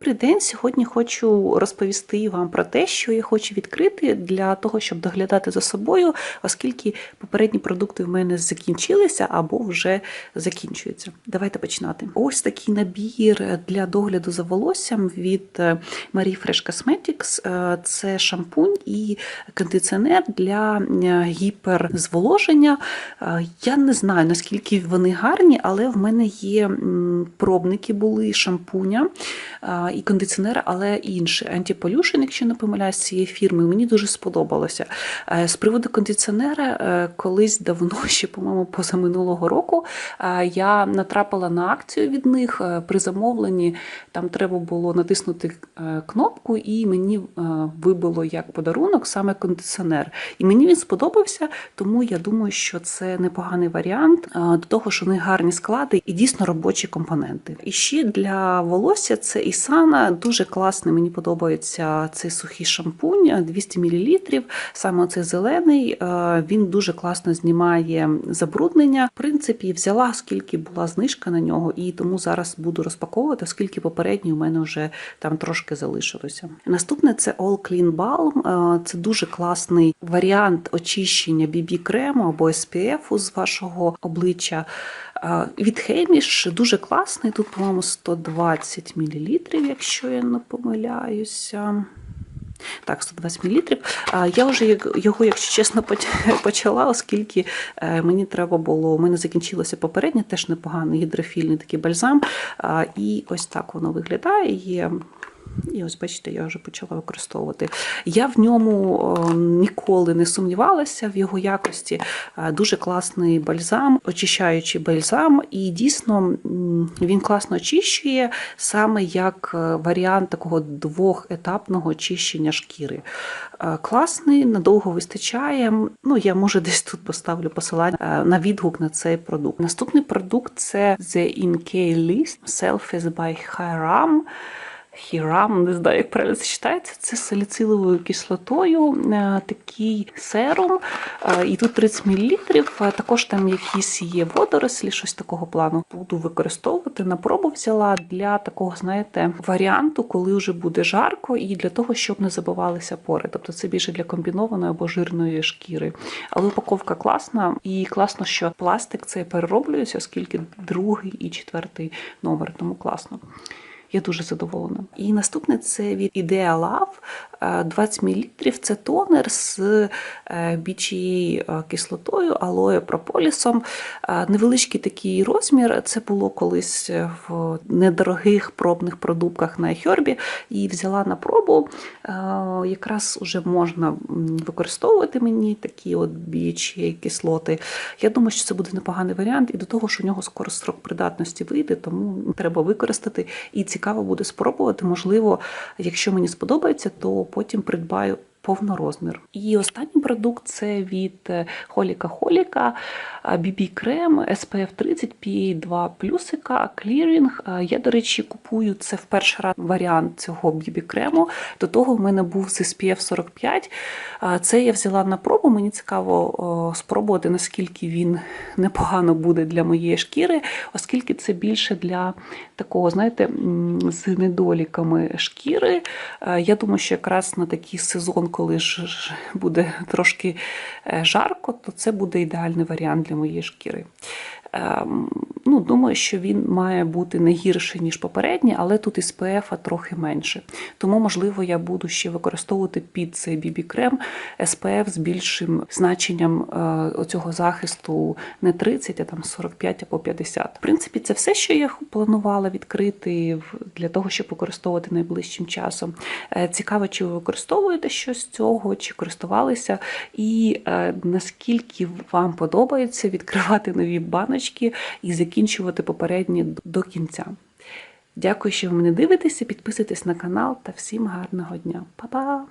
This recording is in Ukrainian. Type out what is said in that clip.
Добрий день. Сьогодні хочу розповісти вам про те, що я хочу відкрити для того, щоб доглядати за собою, оскільки попередні продукти в мене закінчилися або вже закінчуються. Давайте починати. Ось такий набір для догляду за волоссям від е, Marie Fresh Cosmetics. Е, Це шампунь і кондиціонер для е, гіперзволоження. Я не знаю, наскільки вони гарні, але в мене є пробники були шампуня і кондиціонер, але інший антиполюшн, якщо не помиляюсь, цієї фірми. Мені дуже сподобалося. Е, З приводу кондиціонера, е, колись давно, ще, по-моєму, позаминулого року, е, я натрапила на акцію від них при замовленні. Там треба було натиснути кнопку, і мені вибило як подарунок саме кондиціонер. І мені він сподобався, тому я думаю, що це непоганий варіант до того, що в них гарні склади і дійсно робочі компоненти. І ще для волосся це Ісана, дуже класний. Мені подобається цей сухий шампунь 200 мл. Саме цей зелений. е, Він дуже класно знімає забруднення. В принципі, взяла скільки була знижка на нього, і тому зараз буду розпаковувати, оскільки попередній у мене вже там трошки залишилося. Наступне це All Clean Balm. Е, Це дуже класний варіант очищення BB крему або SPF з вашого обличчя. Від Хеміш дуже класний. Тут, по-моєму, 120 мл, якщо я не помиляюся. Так, 120 мл. Я вже його, якщо чесно, почала, оскільки е, мені треба було, у мене закінчилося попереднє, теж непоганий гідрофільний такий бальзам. І ось так воно виглядає. Є і ось, бачите, я вже почала використовувати. Я в ньому ніколи не сумнівалася в його якості. Е, Дуже класний бальзам, очищаючий бальзам, і дійсно він класно очищує саме як е, варіант такого двохетапного очищення шкіри. Е, Класний, надовго вистачає. Ну, я може десь тут поставлю посилання на відгук на цей продукт. Наступний продукт це The InK List Selfies by Hiram. Хірам, не знаю, як правильно це читається. Це саліциловою кислотою, е, такий серум, е, і тут 30 мл. Також там якісь є водорослі, щось такого плану. Буду використовувати. На пробу взяла для такого, знаєте, варіанту, коли вже буде жарко, і для того, щоб не забивалися пори. Тобто це більше для комбінованої або жирної шкіри. Але упаковка класна, і класно, що пластик цей перероблюється, оскільки другий і четвертий номер, тому класно. Я дуже задоволена. І наступне це від Idea Love е, 20 мл. Це тонер з е, BHA кислотою, алоє прополісом. Е, Невеличкий такий розмір. Це було колись в недорогих пробних продуктах на Хербі. І взяла на пробу. Е, Якраз вже можна використовувати мені такі от BHA кислоти. Я думаю, що це буде непоганий варіант, і до того, що у нього скоро строк придатності вийде, тому треба використати. І цікаво буде спробувати. Можливо, якщо мені сподобається, то потім придбаю. Повнорозмір. І останній продукт це від е, Холіка Холіка BB крем SPF 30 PA2 плюсика клірінг. Я, до речі, купую це в перший раз варіант цього BB крему. До того в мене був з SPF 45. Це я взяла на пробу. Мені цікаво спробувати, наскільки він непогано буде для моєї шкіри, оскільки це більше для такого, знаєте, з недоліками шкіри. Е, Я думаю, що якраз на такий сезон, коли ж буде трошки е, жарко, то це буде ідеальний варіант для моєї шкіри. Ем, Ну, думаю, що він має бути не гірший, ніж попередній, але тут із ПФ трохи менше. Тому, можливо, я буду ще використовувати під цей BB-крем SPF з більшим значенням е, оцього захисту не 30, а там 45 або 50. В принципі, це все, що я планувала відкрити для того, щоб використовувати найближчим часом. Е, Цікаво, чи ви використовуєте щось з цього, чи користувалися, і е, наскільки вам подобається відкривати нові баночки і закінчувати попередні до кінця. Дякую, що ви мене дивитеся. Підписуйтесь на канал та всім гарного дня. Па-па!